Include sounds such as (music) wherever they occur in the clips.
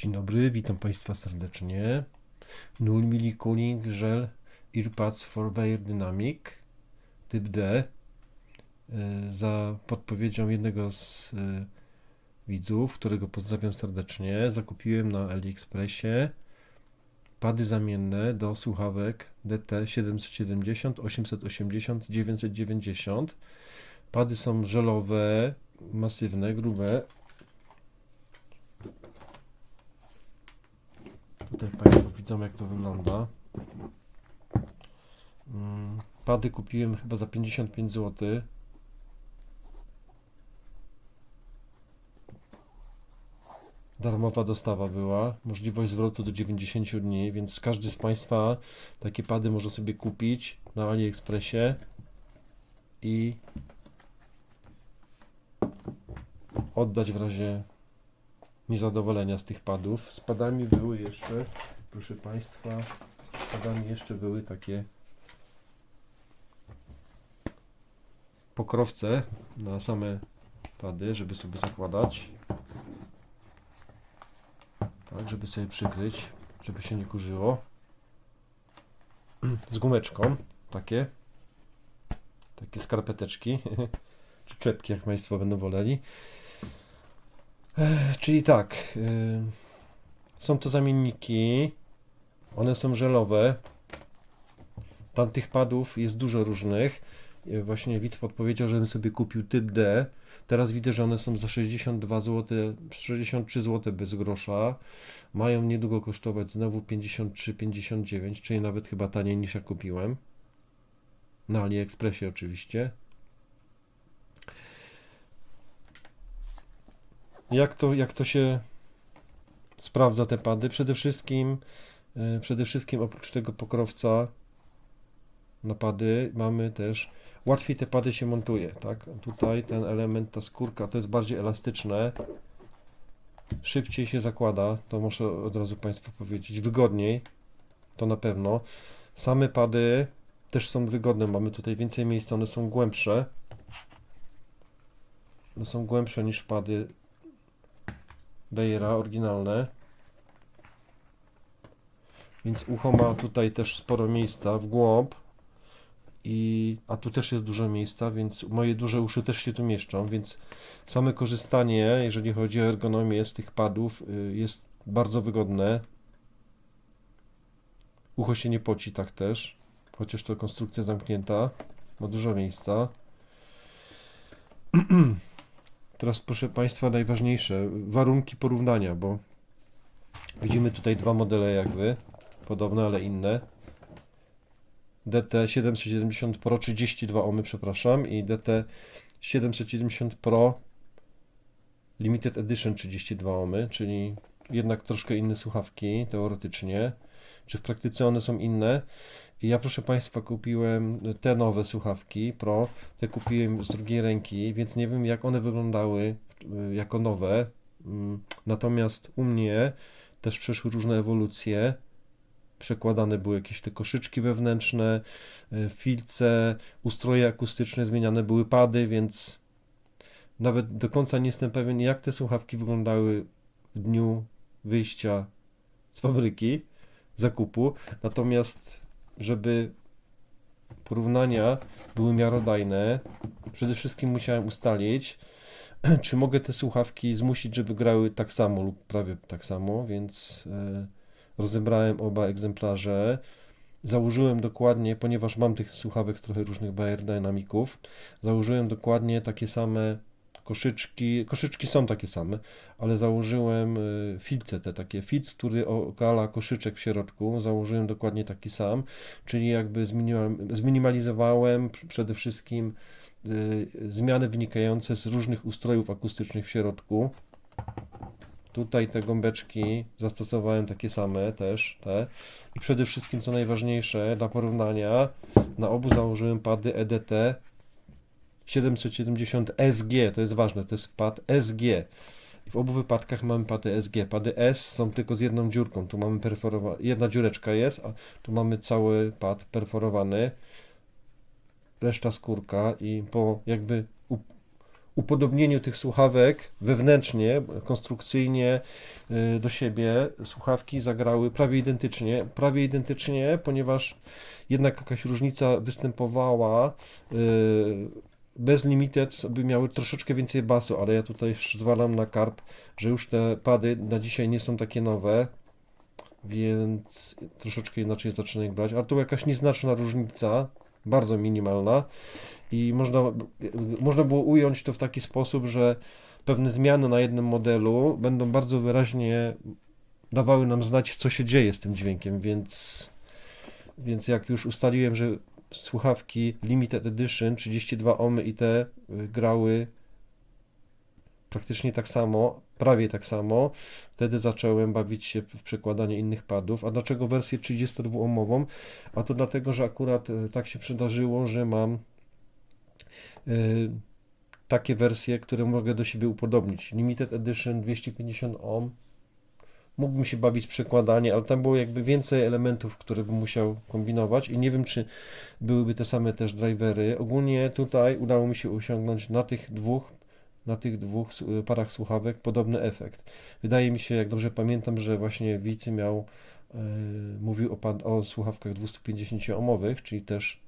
Dzień dobry, witam Państwa serdecznie. 0 mili cooling gel earpads for Bayer Dynamic typ D. Y, Za podpowiedzią jednego z y, widzów, którego pozdrawiam serdecznie, zakupiłem na AliExpressie pady zamienne do słuchawek DT 770, 880, 990. Pady są żelowe, masywne, grube. Tutaj Państwo widzą jak to wygląda. Mm, Pady kupiłem chyba za 55 zł. Darmowa dostawa była, możliwość zwrotu do 90 dni, więc każdy z Państwa takie pady może sobie kupić na AliExpressie i oddać w razie niezadowolenia z tych padów. Z padami były jeszcze, proszę Państwa, z padami jeszcze były takie pokrowce na same pady, żeby sobie zakładać. Tak, żeby sobie przykryć, żeby się nie kurzyło. (clears throat) Z gumeczką, takie. Takie skarpeteczki. (laughs) Czy czepki, jak Państwo będą woleli. Czyli tak, y, są to zamienniki, one są żelowe. Tam tych padów jest dużo różnych. Y, Właśnie widz podpowiedział, żebym sobie kupił typ D. Teraz widzę, że one są za 62 zł, 63 zł bez grosza. Mają niedługo kosztować znowu 53,59, czyli nawet chyba taniej niż ja kupiłem. Na AliExpressie oczywiście. Jak to, jak to się sprawdza te pady? Przede wszystkim, e, przede wszystkim oprócz tego pokrowca na pady mamy też łatwiej te pady się montuje, tak? Tutaj ten element, ta skórka to jest bardziej elastyczne. Szybciej się zakłada, to muszę od razu Państwu powiedzieć. Wygodniej, to na pewno. Same pady też są wygodne, mamy tutaj więcej miejsca, one są głębsze. One są głębsze niż pady Bejera oryginalne. Więc ucho ma tutaj też sporo miejsca w głąb. I, a tu też jest dużo miejsca, więc moje duże uszy też się tu mieszczą, więc same korzystanie, jeżeli chodzi o ergonomię z tych padów, y, jest bardzo wygodne. Ucho się nie poci tak też, chociaż to konstrukcja zamknięta, ma dużo miejsca. (clears throat) Teraz proszę Państwa najważniejsze, warunki porównania, bo widzimy tutaj dwa modele jakby, podobne, ale inne. DT 770 Pro 32 ohmy, przepraszam, i DT 770 Pro Limited Edition 32 ohmy, czyli jednak troszkę inne słuchawki teoretycznie, czy w praktyce one są inne. I ja proszę Państwa kupiłem te nowe słuchawki Pro, te kupiłem z drugiej ręki, więc nie wiem jak one wyglądały y, jako nowe. Mm, Natomiast u mnie też przeszły różne ewolucje. Przekładane były jakieś te koszyczki wewnętrzne, y, filce, ustroje akustyczne, zmieniane były pady, więc nawet do końca nie jestem pewien, jak te słuchawki wyglądały w dniu wyjścia z fabryki, zakupu. Natomiast, żeby porównania były miarodajne, przede wszystkim musiałem ustalić, (clears throat) czy mogę te słuchawki zmusić, żeby grały tak samo lub prawie tak samo, więc e, rozebrałem oba egzemplarze. Założyłem dokładnie, ponieważ mam tych słuchawek trochę różnych Bayer Dynamiców, założyłem dokładnie takie same koszyczki. Koszyczki są takie same, ale założyłem y, filce te takie. Filc, który okala koszyczek w środku, założyłem dokładnie taki sam, czyli jakby zminimal- zminimalizowałem przede wszystkim y, zmiany wynikające z różnych ustrojów akustycznych w środku. Tutaj te gąbeczki zastosowałem takie same też, te. I przede wszystkim, co najważniejsze, dla porównania, na obu założyłem pady EDT 770 SG, to jest ważne, to jest pad SG. W obu wypadkach mamy pady SG. Pady S są tylko z jedną dziurką. Tu mamy perforowany, jedna dziureczka jest, a tu mamy cały pad perforowany. Reszta skórka i po jakby up- upodobnieniu tych słuchawek wewnętrznie, konstrukcyjnie y, do siebie słuchawki zagrały prawie identycznie. Prawie identycznie, ponieważ jednak jakaś różnica występowała. Bez Limited by miały troszeczkę więcej basu, ale ja tutaj zwalam na karp, że już te pady na dzisiaj nie są takie nowe, więc troszeczkę inaczej zaczynają grać. Ale tu jakaś nieznaczna różnica, bardzo minimalna i można, można było ująć to w taki sposób, że pewne zmiany na jednym modelu będą bardzo wyraźnie dawały nam znać, co się dzieje z tym dźwiękiem, więc, więc jak już ustaliłem, że słuchawki Limited Edition 32 ohmy i te y, grały praktycznie tak samo, prawie tak samo, wtedy zacząłem bawić się w przekładanie innych padów. A dlaczego wersję 32-ohmową? A to dlatego, że akurat y, tak się przydarzyło, że mam y, takie wersje, które mogę do siebie upodobnić. Limited Edition 250 ohm. Mógłbym się bawić przekładanie, ale tam było jakby więcej elementów, które bym musiał kombinować i nie wiem, czy byłyby te same też drivery. Ogólnie tutaj udało mi się osiągnąć na tych dwóch na tych dwóch parach słuchawek podobny efekt. Wydaje mi się, jak dobrze pamiętam, że właśnie Wicy miał, e, mówił o, o słuchawkach 250-ohmowych, czyli też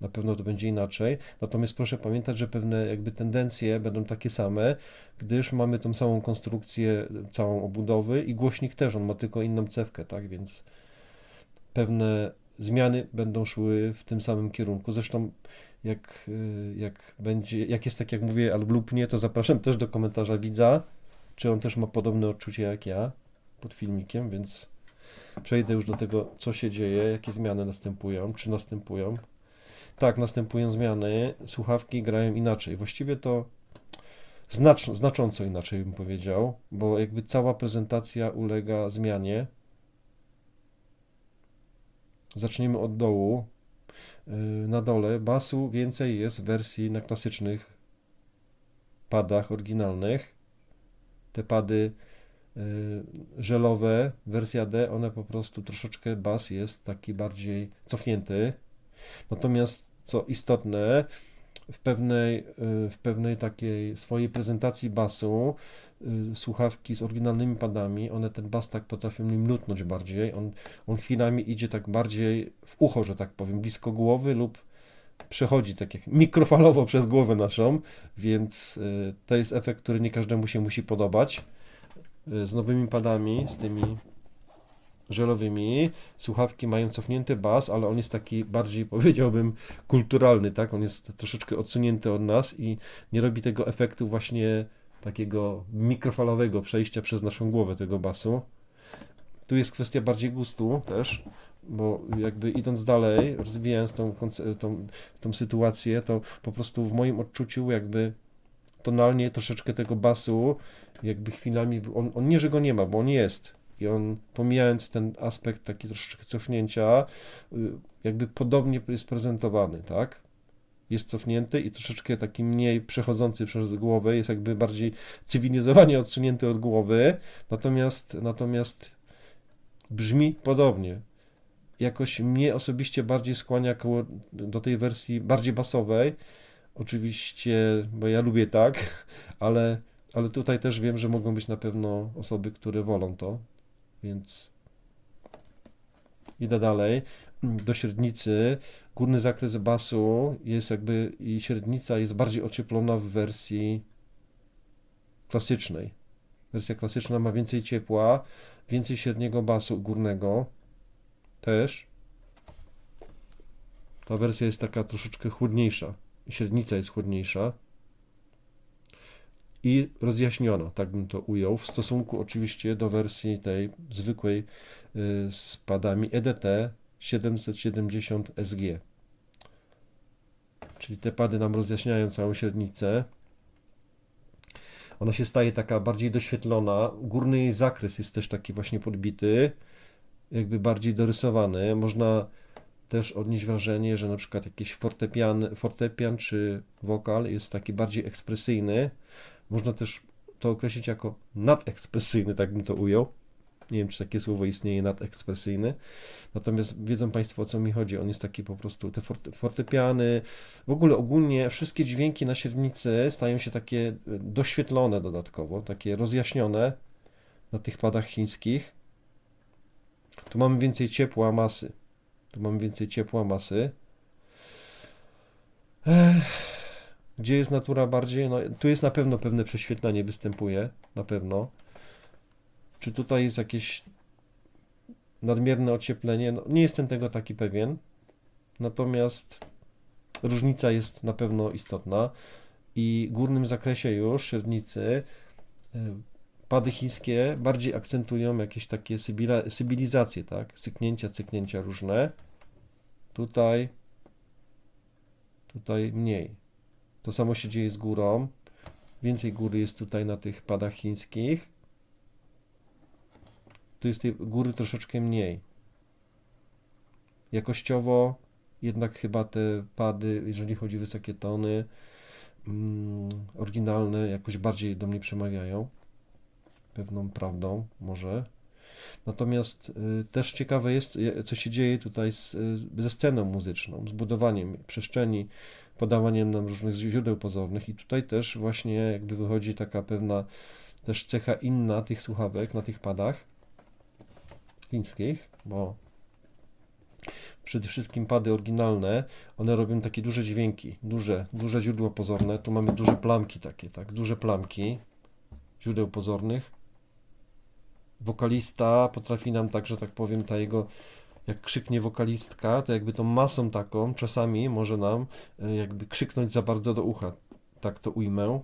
na pewno to będzie inaczej. Natomiast proszę pamiętać, że pewne jakby tendencje będą takie same, gdyż mamy tą samą konstrukcję, całą obudowy i głośnik też, on ma tylko inną cewkę, tak, więc pewne zmiany będą szły w tym samym kierunku. Zresztą jak, y, jak będzie, jak jest tak jak mówię, albo lub nie, to zapraszam też do komentarza widza, czy on też ma podobne odczucie jak ja pod filmikiem, więc przejdę już do tego, co się dzieje, jakie zmiany następują, czy następują. Tak, następują zmiany, słuchawki grają inaczej. Właściwie to znacz, znacząco inaczej bym powiedział, bo jakby cała prezentacja ulega zmianie. Zaczniemy od dołu. Yy, Na dole basu więcej jest w wersji na klasycznych padach oryginalnych. Te pady yy, żelowe, wersja D, one po prostu troszeczkę bas jest taki bardziej cofnięty. Natomiast co istotne, w pewnej, yy, w pewnej takiej swojej prezentacji basu yy, słuchawki z oryginalnymi padami, one ten bas tak potrafią nim nutnąć bardziej. On, on chwilami idzie tak bardziej w ucho, że tak powiem, blisko głowy lub przechodzi tak jak mikrofalowo przez głowę naszą, więc y, to jest efekt, który nie każdemu się musi podobać. Y, Z nowymi padami, z tymi żelowymi, słuchawki mają cofnięty bas, ale on jest taki bardziej, (laughs) powiedziałbym, kulturalny, tak? On jest troszeczkę odsunięty od nas i nie robi tego efektu właśnie takiego mikrofalowego przejścia przez naszą głowę tego basu. Tu jest kwestia bardziej gustu też, bo jakby idąc dalej, rozwijając tą, tą, tą sytuację, to po prostu w moim odczuciu jakby tonalnie troszeczkę tego basu, jakby chwilami, on, on nie, że go nie ma, bo on jest. I on, pomijając ten aspekt taki troszeczkę cofnięcia, y, jakby podobnie jest prezentowany, tak? Jest cofnięty i troszeczkę taki mniej przechodzący przez głowę, jest jakby bardziej cywilizowanie odsunięty od głowy, natomiast, natomiast brzmi podobnie. Jakoś mnie osobiście bardziej skłania koło, do tej wersji bardziej basowej. Oczywiście, bo ja lubię tak, (laughs) ale, ale tutaj też wiem, że mogą być na pewno osoby, które wolą to, więc idę dalej. Do średnicy. Górny zakres basu jest jakby i średnica jest bardziej ocieplona w wersji klasycznej. Wersja klasyczna ma więcej ciepła, więcej średniego basu górnego też. Ta wersja jest taka troszeczkę chłodniejsza. Średnica jest chłodniejsza. I rozjaśniona, tak bym to ujął, w stosunku oczywiście do wersji tej zwykłej y, z padami EDT 770 SG. Czyli te pady nam rozjaśniają całą średnicę. Ona się staje taka bardziej doświetlona. Górny jej zakres jest też taki właśnie podbity, jakby bardziej dorysowany. Można też odnieść wrażenie, że na przykład jakiś fortepian, fortepian czy wokal jest taki bardziej ekspresyjny. Można też to określić jako nadekspresyjny, tak bym to ujął. Nie wiem, czy takie słowo istnieje, nadekspresyjny. Natomiast wiedzą Państwo, o co mi chodzi. On jest taki po prostu, te forte, fortepiany, w ogóle ogólnie wszystkie dźwięki na średnicy stają się takie e, doświetlone dodatkowo, takie rozjaśnione na tych padach chińskich. Tu mamy więcej ciepła, masy. Tu mamy więcej ciepła, masy. Ech. Gdzie jest natura bardziej? No, tu jest na pewno pewne prześwietlenie występuje, na pewno. Czy tutaj jest jakieś nadmierne ocieplenie? No, nie jestem tego taki pewien. Natomiast różnica jest na pewno istotna i w górnym zakresie już średnicy y, pady chińskie bardziej akcentują jakieś takie sybilizacje, tak? Syknięcia, cyknięcia różne. Tutaj, tutaj mniej. To samo się dzieje z górą. Więcej góry jest tutaj na tych padach chińskich. Tu jest tej góry troszeczkę mniej. Jakościowo jednak chyba te pady, jeżeli chodzi o wysokie tony, mm, oryginalne, jakoś bardziej do mnie przemawiają. Pewną prawdą może. Natomiast y, też ciekawe jest, y, co się dzieje tutaj z, y, ze sceną muzyczną, z budowaniem przestrzeni, podawaniem nam różnych źródeł pozornych i tutaj też właśnie jakby wychodzi taka pewna też cecha inna tych słuchawek na tych padach chińskich, bo przede wszystkim pady oryginalne, one robią takie duże dźwięki, duże, duże źródła pozorne. Tu mamy duże plamki takie, tak, duże plamki źródeł pozornych. Wokalista potrafi nam tak, że tak powiem, ta jego jak krzyknie wokalistka, to jakby tą masą taką czasami może nam e, jakby krzyknąć za bardzo do ucha. Tak to ujmę.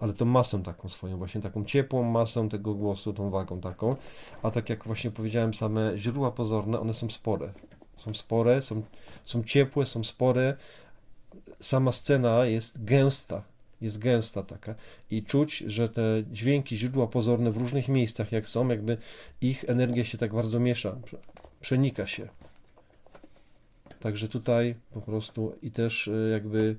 Ale tą masą taką swoją, właśnie taką ciepłą masą tego głosu, tą wagą taką. A tak jak właśnie powiedziałem, same źródła pozorne, one są spore. Są spore, są, są ciepłe, są spore. Sama scena jest gęsta, jest gęsta taka i czuć, że te dźwięki, źródła pozorne w różnych miejscach jak są, jakby ich energia się tak bardzo miesza, przenika się. Także tutaj po prostu i też y, jakby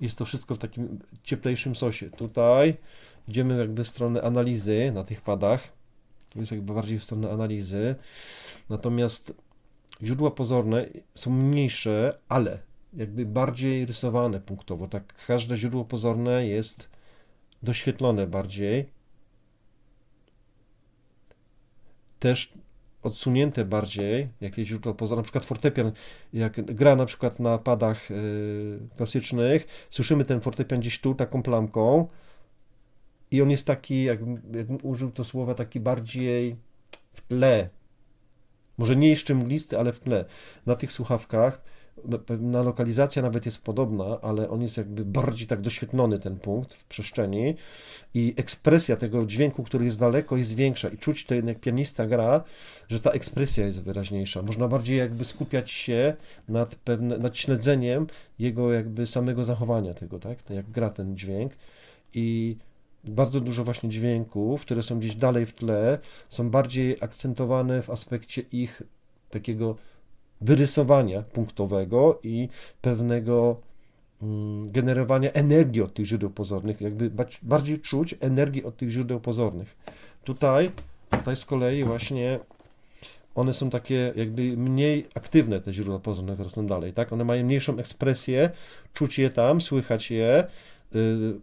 jest to wszystko w takim cieplejszym sosie. Tutaj idziemy jakby w stronę analizy na tych padach. Tu jest jakby bardziej w stronę analizy. Natomiast źródła pozorne są mniejsze, ale jakby bardziej rysowane punktowo. Tak, każde źródło pozorne jest doświetlone bardziej. Też odsunięte bardziej, jakieś źródło pozorne, na przykład fortepian, jak gra na przykład na padach yy, klasycznych, słyszymy ten fortepian gdzieś tu, taką plamką i on jest taki, jakbym, jakbym użył to słowa, taki bardziej w tle, może nie jeszcze mglisty, ale w tle. Na tych słuchawkach pewna lokalizacja nawet jest podobna, ale on jest jakby bardziej tak doświetlony ten punkt w przestrzeni i ekspresja tego dźwięku, który jest daleko, jest większa. I czuć to jak pianista gra, że ta ekspresja jest wyraźniejsza. Można bardziej jakby skupiać się nad, pewne, nad śledzeniem jego jakby samego zachowania tego, tak, jak gra ten dźwięk. I bardzo dużo właśnie dźwięków, które są gdzieś dalej w tle, są bardziej akcentowane w aspekcie ich takiego wyrysowania punktowego i pewnego mm, generowania energii od tych źródeł pozornych, jakby bardziej czuć energię od tych źródeł pozornych. Tutaj, tutaj z kolei właśnie one są takie jakby mniej aktywne, te źródła pozorne, które są dalej, tak? One mają mniejszą ekspresję, czuć je tam, słychać je, yy,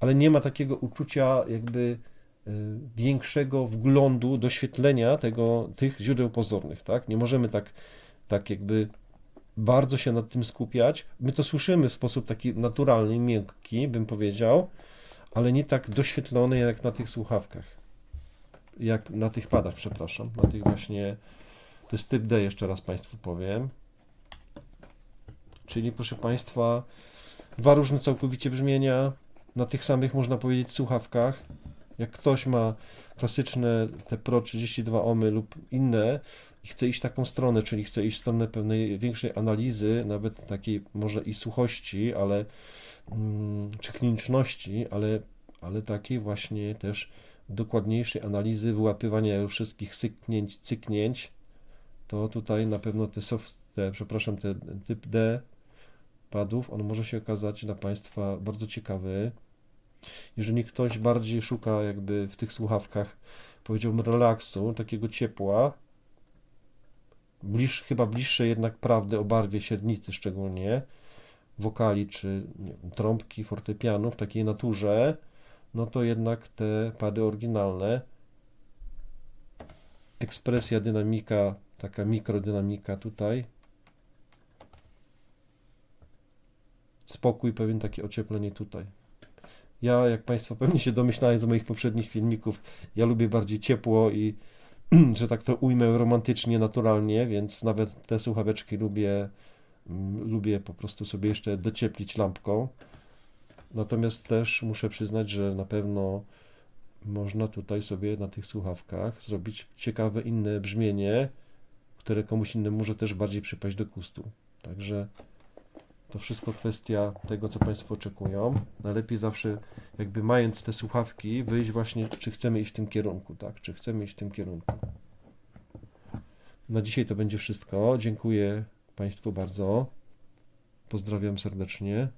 ale nie ma takiego uczucia jakby yy, większego wglądu, doświetlenia tego, tych źródeł pozornych, tak? Nie możemy tak tak jakby bardzo się nad tym skupiać. My to słyszymy w sposób taki naturalny, miękki, bym powiedział, ale nie tak doświetlony jak na tych słuchawkach. Jak na tych padach, przepraszam. Na tych właśnie. To jest typ D, jeszcze raz Państwu powiem. Czyli, proszę Państwa, dwa różne całkowicie brzmienia na tych samych, można powiedzieć, słuchawkach. Jak ktoś ma klasyczne te Pro 32 ohmy lub inne i chce iść taką stronę, czyli chce iść w stronę pewnej większej analizy, nawet takiej może i suchości, ale mm, czy kliniczności, ale, ale takiej właśnie też dokładniejszej analizy, wyłapywania wszystkich syknięć, cyknięć, to tutaj na pewno te soft, te, przepraszam, ten typ D padów, on może się okazać dla Państwa bardzo ciekawy Jeżeli ktoś bardziej szuka jakby w tych słuchawkach, powiedziałbym relaksu, takiego ciepła, bliż, chyba bliższe jednak prawdy o barwie średnicy szczególnie, wokali czy wiem, trąbki, fortepianu w takiej naturze, no to jednak te pady oryginalne, ekspresja, dynamika, taka mikrodynamika tutaj, spokój, pewien takie ocieplenie tutaj. Ja, jak Państwo pewnie się domyślali z moich poprzednich filmików, ja lubię bardziej ciepło i, (clears throat) że tak to ujmę, romantycznie, naturalnie, więc nawet te słuchaweczki lubię, mm, lubię po prostu sobie jeszcze docieplić lampką. Natomiast też muszę przyznać, że na pewno można tutaj sobie na tych słuchawkach zrobić ciekawe inne brzmienie, które komuś innemu może też bardziej przypaść do gustu. Także to wszystko kwestia tego, co Państwo oczekują. Najlepiej zawsze, jakby mając te słuchawki, wyjść właśnie, czy chcemy iść w tym kierunku, tak? Czy chcemy iść w tym kierunku. Na dzisiaj to będzie wszystko. Dziękuję Państwu bardzo. Pozdrawiam serdecznie.